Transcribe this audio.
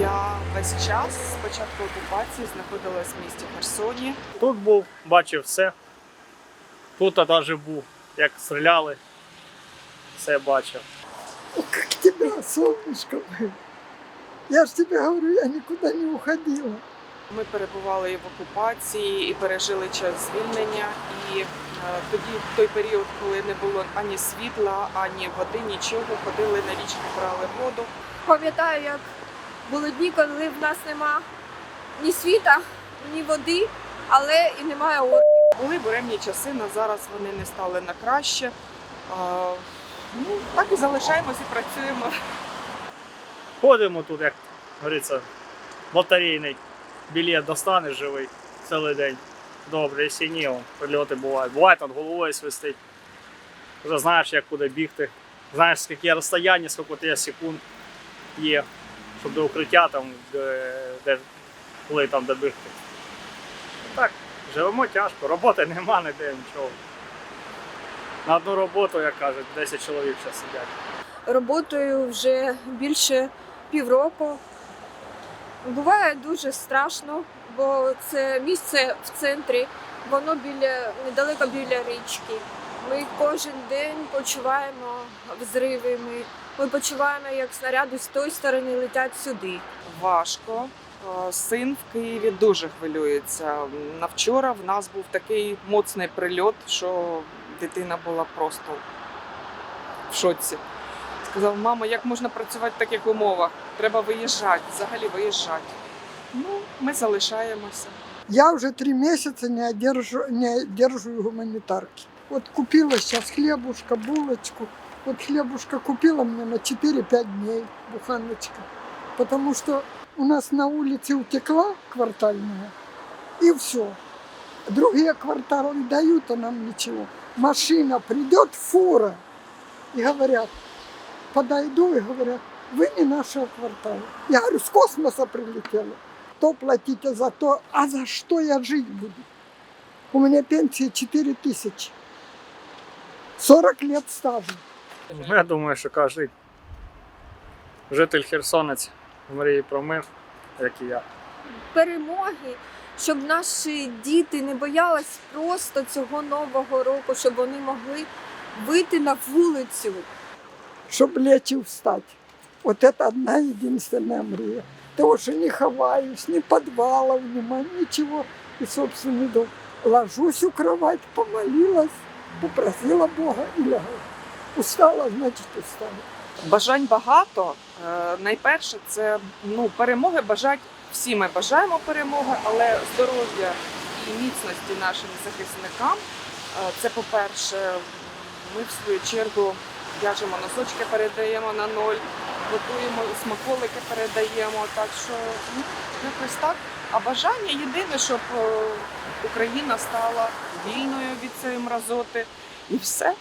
Я весь час з початку окупації знаходилась в місті Херсоні. Тут був, бачив все. Тут навіть був, як стріляли. Все бачив. О, як тебе, сонечко! Я ж тебе говорю, я нікуди не уходила. Ми перебували і в окупації, і пережили час звільнення. І е, тоді, в той період, коли не було ані світла, ані води, нічого, ходили на річку, брали воду. Пам'ятаю, як були дні, коли в нас нема ні світа, ні води, але і немає орків. Були буремні часи, на зараз вони не стали на краще. Ну, так і залишаємось і працюємо. Ходимо тут, як говориться, лотерейний білет достанеш живий цілий день. Добре, якщо ні, прильоти бувають. Буває над головою свистить. Вже знаєш, як куди бігти. Знаєш, скільки розстояння, скільки тебе секунд є, щоб до укриття там, де, коли там добігти. Так, живемо тяжко, роботи нема ніде нічого. На одну роботу, як кажуть, 10 чоловік зараз сидять. Роботою вже більше півроку. Буває дуже страшно, бо це місце в центрі, воно біля недалеко біля річки. Ми кожен день почуваємо взриви. Ми, ми почуваємо, як снаряди з тої сторони летять сюди. важко. Е, Син в Києві дуже хвилюється. На вчора в нас був такий моцний прильот, що дитина була просто в шоці. Сказав, мама, як можна працювати в таких умовах? Треба виїжджати, взагалі виїжджати. Ну, ми залишаємося. Я уже три месяца не, одержу, не держу гуманитарки. Вот купила сейчас хлебушка, булочку. Вот хлебушка купила мне на 4-5 дней, буханочка. Потому что у нас на улице утекла квартальная, и все. Другие кварталы дают, а нам ничего. Машина придет, фура, и говорят, подойду и говорят, вы не нашего квартала. Я говорю, с космоса прилетела. То платите за то, а за что я жить буду? У меня пенсия 4 тысячи. 40 лет стажа. Ну, Я думаю, що кожен житель Херсонець мріє про мир, як і я. перемоги, щоб наші діти не боялись просто цього нового року, щоб вони могли вийти на вулицю. Чтобы лечь и встать. Вот это одна единственная мрия. Того, что не ховаюсь, ни подвалов нема, ничего. И собственный дом. Ложусь у кровать, помолилась, попросила Бога и лягла. Устала, значит устала. Бажань багато. Е, Найперше, це ну, перемоги бажать всі ми бажаємо перемоги, але здоров'я і міцності нашим захисникам. Е, Це по-перше, ми в свою чергу в'яжемо носочки, передаємо на ноль, готуємо смаколики, передаємо. Так що ну, якось так. А бажання єдине, щоб е, Україна стала вільною від цієї мразоти. І все.